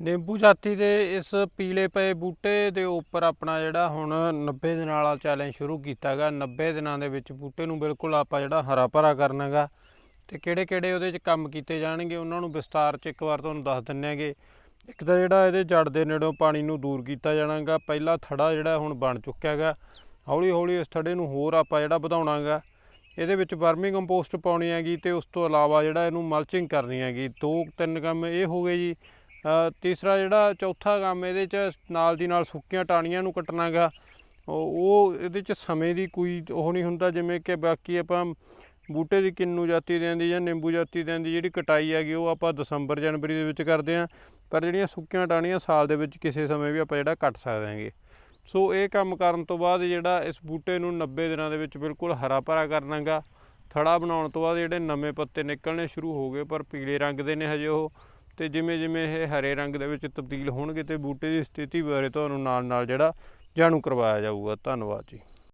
ਨਿੰਬੂ ਜਾਤੀ ਦੇ ਇਸ ਪੀਲੇ ਪਏ ਬੂਟੇ ਦੇ ਉੱਪਰ ਆਪਣਾ ਜਿਹੜਾ ਹੁਣ 90 ਦਿਨਾਂ ਵਾਲਾ ਚੈਲੰਜ ਸ਼ੁਰੂ ਕੀਤਾਗਾ 90 ਦਿਨਾਂ ਦੇ ਵਿੱਚ ਬੂਟੇ ਨੂੰ ਬਿਲਕੁਲ ਆਪਾਂ ਜਿਹੜਾ ਹਰਾ ਭਰਾ ਕਰਨਾਗਾ ਤੇ ਕਿਹੜੇ ਕਿਹੜੇ ਉਹਦੇ 'ਚ ਕੰਮ ਕੀਤੇ ਜਾਣਗੇ, ਉਹਨਾਂ ਨੂੰ ਵਿਸਤਾਰ 'ਚ ਇੱਕ ਵਾਰ ਤੁਹਾਨੂੰ ਦੱਸ ਦਿੰਨੇ ਆਗੇ। ਇੱਕ ਤਾਂ ਜਿਹੜਾ ਇਹਦੇ ਜੜ ਦੇ ਨੇੜੋਂ ਪਾਣੀ ਨੂੰ ਦੂਰ ਕੀਤਾ ਜਾਣਾਗਾ ਪਹਿਲਾ ਥੜਾ ਜਿਹੜਾ ਹੁਣ ਬਣ ਚੁੱਕਿਆ ਹੈਗਾ ਹੌਲੀ ਹੌਲੀ ਇਸ ਥੜੇ ਨੂੰ ਹੋਰ ਆਪਾਂ ਜਿਹੜਾ ਵਧਾਉਣਾਗਾ ਇਹਦੇ ਵਿੱਚ ਵਰਮੀ ਕੰਪੋਸਟ ਪਾਉਣੀ ਹੈਗੀ ਤੇ ਉਸ ਤੋਂ ਇਲਾਵਾ ਜਿਹੜਾ ਇਹਨੂੰ ਮਲਚਿੰਗ ਕਰਨੀ ਹੈਗੀ। ਦੋ ਤਿੰਨ ਕੰਮ ਇਹ ਹੋ ਗਏ ਜੀ। ਤੀਸਰਾ ਜਿਹੜਾ ਚੌਥਾ ਕੰਮ ਇਹਦੇ ਚ ਨਾਲ ਦੀ ਨਾਲ ਸੁੱਕੀਆਂ ਟਾਹਣੀਆਂ ਨੂੰ ਕੱਟਣਾਗਾ। ਉਹ ਉਹ ਇਹਦੇ ਚ ਸਮੇਂ ਦੀ ਕੋਈ ਉਹ ਨਹੀਂ ਹੁੰਦਾ, ਜਿਵੇਂ ਕਿ ਬਾਕੀ ਆਪਾਂ ਬੂਟੇ ਦੀ ਕਿੰਨੂ ਜਾਤੀ ਦੇ ਦੀ ਜਾਂ ਨਿੰਬੂ ਜਾਤੀ ਦੇ ਦੀ ਜਿਹੜੀ ਕਟਾਈ ਹੈਗੀ ਉਹ ਆਪਾਂ ਦਸੰਬਰ, ਜਨਵਰੀ ਦੇ ਵਿੱਚ ਕਰਦੇ ਆਂ ਪਰ ਜਿਹੜੀਆਂ ਸੁੱਕੀਆਂ ਟਾਹਣੀਆਂ ਸਾਲ ਦੇ ਵਿੱਚ ਕਿਸੇ ਸਮੇਂ ਵੀ ਆਪਾਂ ਜਿਹੜਾ ਕੱਟ ਸਕਦੇ ਹਾਂਗੇ। ਸੋ ਇਹ ਕੰਮ ਕਰਨ ਤੋਂ ਬਾਅਦ ਜਿਹੜਾ ਇਸ ਬੂਟੇ ਨੂੰ 90 ਦਿਨਾਂ ਦੇ ਵਿੱਚ ਬਿਲਕੁਲ ਹਰਾ ਭਰਾ ਕਰਨਾਗਾ। ਥੜਾ ਬਣਾਉਣ ਤੋਂ ਬਾਅਦ ਜਿਹੜੇ ਨਵੇਂ ਪੱਤੇ ਨਿਕਲਣੇ ਸ਼ੁਰੂ ਹੋ ਗਏ, ਪਰ ਪੀਲੇ ਰੰਗ ਦੇ ਨੇ ਹਜੇ ਉਹ। ਤੇ ਜਿਵੇਂ ਜਿਵੇਂ ਇਹ ਹਰੇ ਰੰਗ ਦੇ ਵਿੱਚ ਤਬਦੀਲ ਹੋਣਗੇ ਤੇ ਬੂਟੇ ਦੀ ਸਥਿਤੀ ਬਾਰੇ ਤੁਹਾਨੂੰ ਨਾਲ ਨਾਲ ਜਿਹੜਾ ਜਾਣੂ ਕਰਵਾਇਆ ਜਾਊਗਾ। ਧੰਨਵਾਦ ਜੀ।